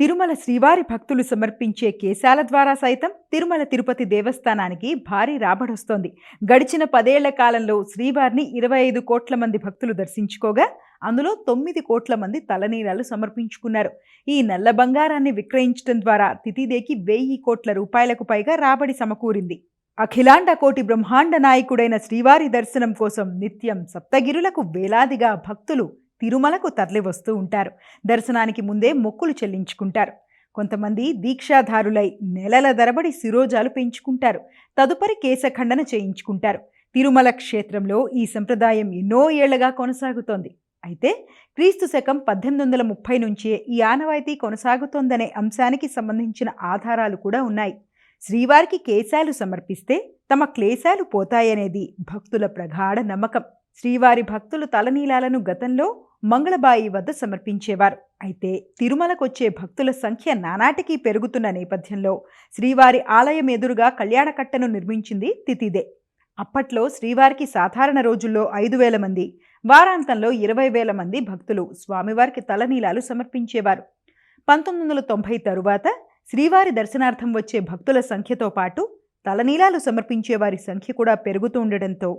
తిరుమల శ్రీవారి భక్తులు సమర్పించే కేశాల ద్వారా సైతం తిరుమల తిరుపతి దేవస్థానానికి భారీ రాబడొస్తోంది. గడిచిన పదేళ్ళ కాలంలో శ్రీవారిని ఇరవై ఐదు కోట్ల మంది భక్తులు దర్శించుకోగా అందులో తొమ్మిది కోట్ల మంది తలనీలాలు సమర్పించుకున్నారు. ఈ నల్ల బంగారాన్ని విక్రయించడం ద్వారా తితిదేకి వెయ్యి కోట్ల రూపాయలకు పైగా రాబడి సమకూరింది. అఖిలాండ కోటి బ్రహ్మాండ నాయకుడైన శ్రీవారి దర్శనం కోసం నిత్యం సప్తగిరులకు వేలాదిగా భక్తులు తిరుమలకు తరలివస్తూ ఉంటారు. దర్శనానికి ముందే మొక్కులు చెల్లించుకుంటారు. కొంతమంది దీక్షాధారులై నెలల దరబడి శిరోజాలు పెంచుకుంటారు. తదుపరి కేశఖండన చేయించుకుంటారు. తిరుమల క్షేత్రంలో ఈ సంప్రదాయం ఎన్నో ఏళ్ళగా కొనసాగుతోంది. అయితే క్రీస్తు శకం పద్దెనిమిది వందల ముప్పై నుంచే ఈ ఆనవాయితీ కొనసాగుతోందనే అంశానికి సంబంధించిన ఆధారాలు కూడా ఉన్నాయి. శ్రీవారికి కేశాలు సమర్పిస్తే తమ క్లేశాలు పోతాయనేది భక్తుల ప్రగాఢ నమ్మకం. శ్రీవారి భక్తులు తలనీలాలను గతంలో మంగళబాయి వద్ద సమర్పించేవారు. అయితే తిరుమలకొచ్చే భక్తుల సంఖ్య నానాటికి పెరుగుతున్న నేపథ్యంలో శ్రీవారి ఆలయం ఎదురుగా కళ్యాణకట్టను నిర్మించింది తితిదే. అప్పట్లో శ్రీవారికి సాధారణ రోజుల్లో ఐదు వేల మంది వారాంతంలో ఇరవై వేల మంది భక్తులు స్వామివారికి తలనీలాలు సమర్పించేవారు. పంతొమ్మిది వందల తొంభై తరువాత శ్రీవారి దర్శనార్థం వచ్చే భక్తుల సంఖ్యతో పాటు తలనీలాలు సమర్పించే వారి సంఖ్య కూడా పెరుగుతూ ఉండడంతో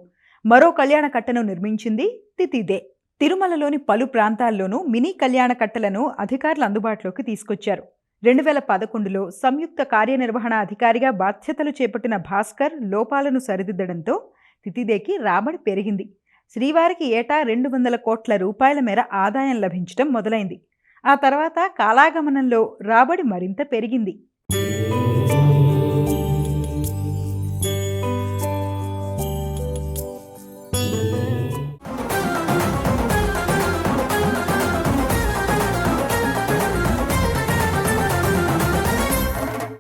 మరో కళ్యాణ కట్టను నిర్మించింది తితిదే. తిరుమలలోని పలు ప్రాంతాల్లోనూ మినీ కళ్యాణ కట్టలను అధికారులు అందుబాటులోకి తీసుకొచ్చారు. రెండు వేల పదకొండులో సంయుక్త కార్యనిర్వహణ అధికారిగా బాధ్యతలు చేపట్టిన భాస్కర్ లోపాలను సరిదిద్దడంతో తితిదేకి రాబడి పెరిగింది. శ్రీవారికి ఏటా రెండు వందల కోట్ల రూపాయల మేర ఆదాయం లభించడం మొదలైంది. ఆ తర్వాత కాలాగమనంలో రాబడి మరింత పెరిగింది.